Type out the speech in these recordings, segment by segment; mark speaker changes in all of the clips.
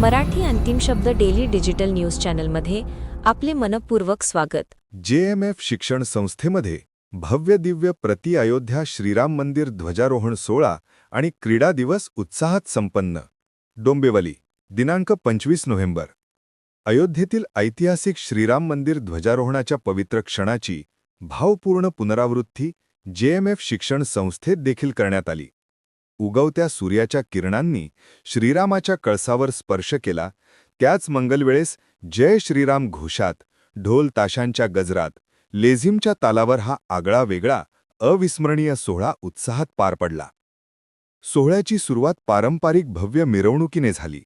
Speaker 1: मराठी अंतिम शब्द daily digital news चॅनलमध्ये आपले मनपूर्वक स्वागत.
Speaker 2: जेएमएफ शिक्षण संस्थेमध्ये भव्य दिव्य प्रति अयोध्या श्रीराम मंदिर ध्वजारोहण सोहळा आणि क्रीडा दिवस उत्साहात संपन्न. डोंबिवली दिनांक पंचवीस नोव्हेंबर. अयोध्येतील ऐतिहासिक श्रीराम मंदिर ध्वजारोहणाच्या पवित्र क्षणाची भावपूर्ण पुनरावृत्ती जेएमएफ शिक्षण संस्थेत देखील करण्यात आली. उगवत्या सूर्याच्या किरणांनी श्रीरामाच्या कळसावर स्पर्श केला. त्याच मंगलवेळेस जय श्रीराम घोषात ढोल ताशांच्या गजरात लेझिमच्या तालावर हा आगळा वेगळा अविस्मरणीय सोहळा उत्साहात पार पडला. सोहळ्याची सुरुवात पारंपरिक भव्य मिरवणुकीने झाली.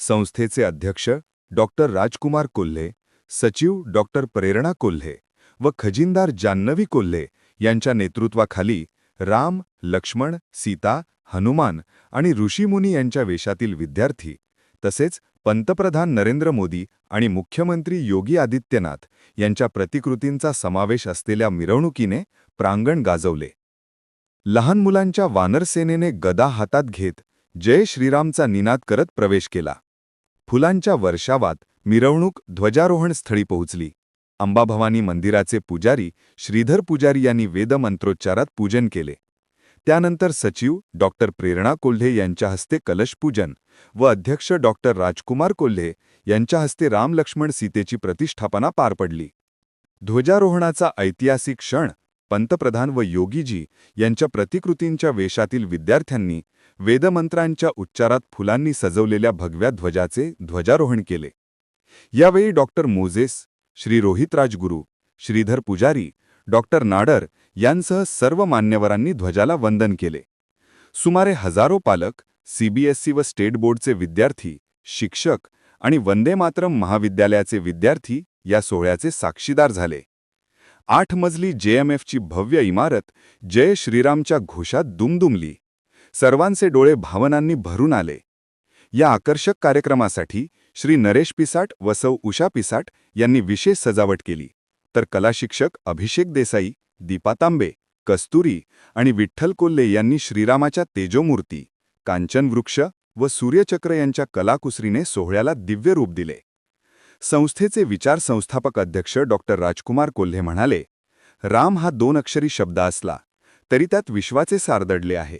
Speaker 2: संस्थेचे अध्यक्ष डॉक्टर राजकुमार कोल्हे सचिव डॉक्टर प्रेरणा कोल्हे व खजिनदार जान्हवी कोल्हे यांच्या नेतृत्वाखाली राम लक्ष्मण सीता हनुमान आणि ऋषीमुनी यांच्या वेशातील विद्यार्थी तसेच पंतप्रधान नरेंद्र मोदी आणि मुख्यमंत्री योगी आदित्यनाथ यांच्या प्रतिकृतींचा समावेश असलेल्या मिरवणुकीने प्रांगण गाजवले. लहान मुलांच्या वानरसेनेने गदा हातात घेत जय श्रीरामचा निनाद करत प्रवेश केला. फुलांच्या वर्षावात मिरवणूक ध्वजारोहण स्थळी पोहोचली. अंबाभवानी मंदिराचे पुजारी श्रीधर पुजारी यांनी वेदमंत्रोच्चारात पूजन केले. त्यानंतर सचिव डॉक्टर प्रेरणा कोल्हे यांच्या हस्ते कलशपूजन व अध्यक्ष डॉक्टर राजकुमार कोल्हे यांच्या हस्ते राम लक्ष्मण सीतेची प्रतिष्ठापना पार पडली. ध्वजारोहणाचा ऐतिहासिक क्षण पंतप्रधान व योगीजी यांच्या प्रतिकृतींच्या वेशातील विद्यार्थ्यांनी वेदमंत्रांच्या उच्चारात फुलांनी सजवलेल्या भगव्या ध्वजाचे ध्वजारोहण केले. यावेळी doctor Moses Shri Rohit Rajguru Shridhar Pujari doctor Nadar यांसह सर्व मान्यवरांनी ध्वजाला वंदन केले. सुमारे हजारो पालक सीबीएसई व स्टेट बोर्डचे विद्यार्थी शिक्षक आणि वंदे मातरम महाविद्यालयाचे विद्यार्थी या सोहळ्याचे साक्षीदार झाले. आठ मजली जेएमएफची भव्य इमारत जय श्रीरामच्या घोषात दुमदुमली. सर्वांचे डोळे भावनांनी भरून आले. या आकर्षक कार्यक्रमासाठी श्री नरेश पिसाट व सौ उषा पिसाट यांनी विशेष सजावट केली. तर कलाशिक्षक अभिषेक देसाई दीपा तांबे कस्तुरी आणि विठ्ठल कोल्हे यांनी श्रीरामाच्या तेजोमूर्ती कांचन वृक्ष व सूर्यचक्र यांच्या कलाकुसरीने सोहळ्याला दिव्य रूप दिले. संस्थेचे विचार संस्थापक अध्यक्ष डॉ. राजकुमार कोल्हे म्हणाले राम हा दोन अक्षरी शब्द असला तरी त्यात विश्वाचे सार दडले आहे.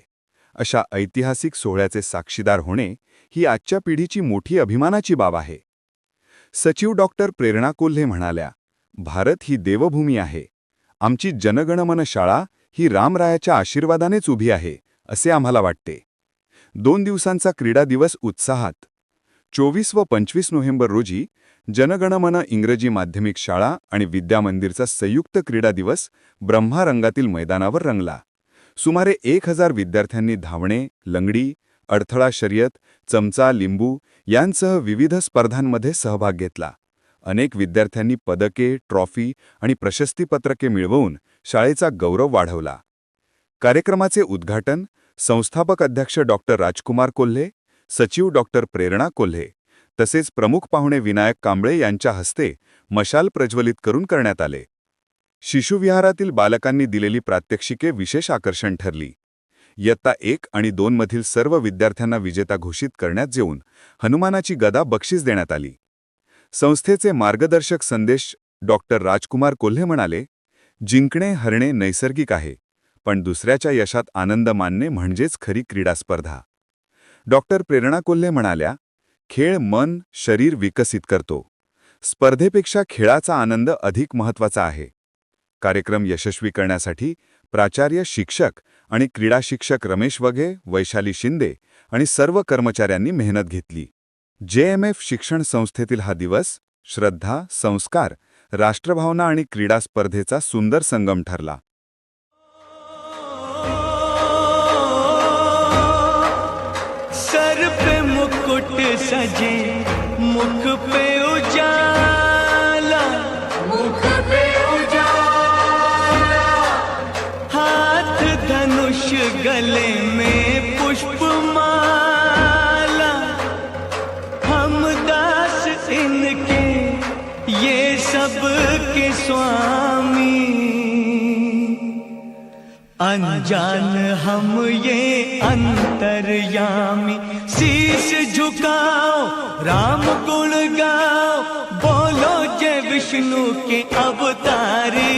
Speaker 2: अशा ऐतिहासिक सोहळ्याचे साक्षीदार होणे ही आजच्या पिढीची मोठी अभिमानाची बाब आहे. सचिव डॉक्टर प्रेरणा कोल्हे म्हणाल्या भारत ही देवभूमी आहे. आमची जनगणमन शाळा ही रामरायाच्या आशीर्वादानेच उभी आहे असे आम्हाला वाटते. दोन दिवसांचा क्रीडा दिवस उत्साहात. चोवीस व पंचवीस नोव्हेंबर रोजी जनगणमन इंग्रजी माध्यमिक शाळा आणि विद्यामंदिरचा संयुक्त क्रीडा दिवस ब्रह्मा रंगातील मैदानावर रंगला. सुमारे एक हजार विद्यार्थ्यांनी धावणे लंगडी अडथळा शर्यत चमचा लिंबू यांसह विविध स्पर्धांमध्ये सहभाग घेतला. अनेक विद्यार्थ्यांनी पदके ट्रॉफी आणि प्रशस्तीपत्रके मिळवून शाळेचा गौरव वाढवला. कार्यक्रमाचे उद्घाटन संस्थापक अध्यक्ष डॉ. राजकुमार कोल्हे सचिव डॉ. प्रेरणा कोल्हे तसेच प्रमुख पाहुणे विनायक कांबळे यांच्या हस्ते मशाल प्रज्वलित करून करण्यात आले. शिशुविहारातील बालकांनी दिलेली प्रात्यक्षिके विशेष आकर्षण ठरली. इयत्ता एक आणि दोनमधील सर्व विद्यार्थ्यांना विजेता घोषित करण्यात येऊन हनुमानाची गदा बक्षीस देण्यात आली. संस्थेचे मार्गदर्शक संदेश डॉक्टर राजकुमार कोल्हे म्हणाले जिंकणे हरणे नैसर्गिक आहे पण दुसऱ्याच्या यशात आनंद मानणे म्हणजेच खरी क्रीडा स्पर्धा. डॉक्टर प्रेरणा कोल्हे म्हणाल्या खेळ मन शरीर विकसित करतो. स्पर्धेपेक्षा खेळाचा आनंद अधिक महत्त्वाचा आहे. कार्यक्रम यशस्वी करण्यासाठी प्राचार्य शिक्षक आणि क्रीडा शिक्षक रमेश वघे वैशाली शिंदे आणि सर्व कर्मचाऱ्यांनी मेहनत घेतली. जेएमएफ शिक्षण संस्थेतील हा दिवस श्रद्धा संस्कार राष्ट्रभावना आणि क्रीडा स्पर्धेचा सुंदर संगम ठरला.
Speaker 3: सर पे मुकुट सजे मुख पे उजाला। मुख पे उजाला। हाथ धनुष गले में पुष्प स्वामी अनजान हम ये अंतर्यामी। शीश झुकाओ राम गुण गाओ बोलो जय विष्णु के अवतारी।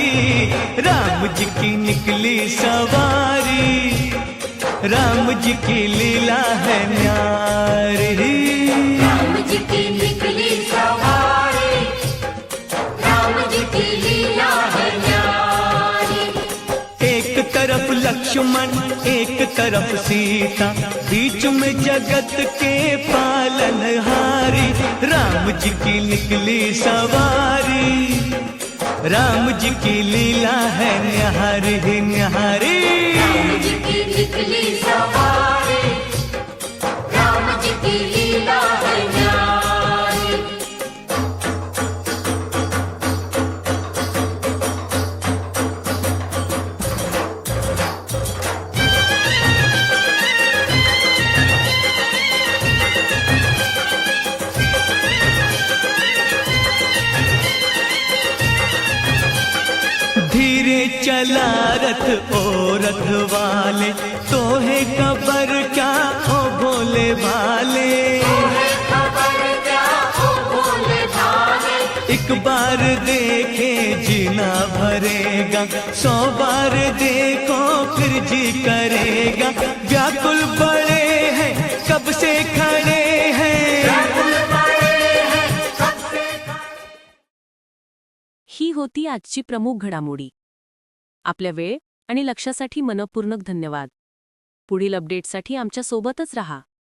Speaker 3: राम जी की निकली सवारी राम जी की लीला है न्यारी। लक्ष्मण एक तरफ सीता बीच में जगत के पालन हारी। राम जी की निकली सवारी राम जी की लीला है निहारी निहारी
Speaker 4: राम जी की निकली
Speaker 3: धीरे चला रथ ओ रथ वाले तो है कबर क्या ओ भोले भाले। एक बार देखे जीना भरेगा सौ बार देखो फिर जी करेगा। व्याकुल बड़े हैं कब से खड़े हैं।
Speaker 5: ही होती आजची प्रमुख घडामोडी. आपल्या वेळ आणि लक्षासाठी मनपूर्णक धन्यवाद. पुढील अपडेटसाठी आमच्यासोबतच रहा.